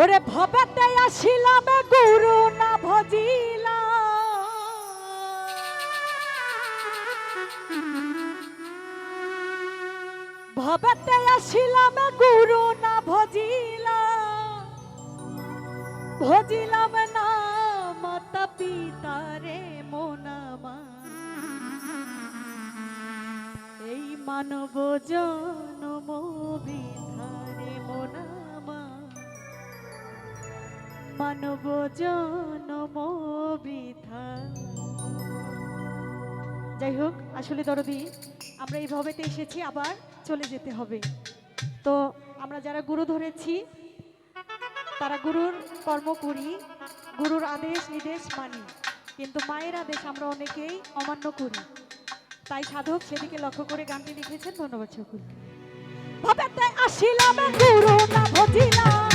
ওরে ভবেতে আসিলাম, গুরু না ভজিলা। ভবেতে আসিলাম, গুরু না ভজিলা। ভজিলাম না, মাতা পিতারে মোনামা এই মানব জনম মানব জনম যাই হোক, আসলে দরদি, আমরা এই ভবেতে এসেছি, আবার চলে যেতে হবে। তো আমরা যারা গুরু ধরেছি, তারা গুরুর কর্ম করি, গুরুর আদেশ, নির্দেশ মানি। কিন্তু মায়ের আদেশ আমরা অনেকেই অমান্য করি। তাই সাধক সেদিকে লক্ষ্য করে গানটি লিখেছেন ধন্যবাদ সকলকে। আসিলাম গুরু না ভজিলাম।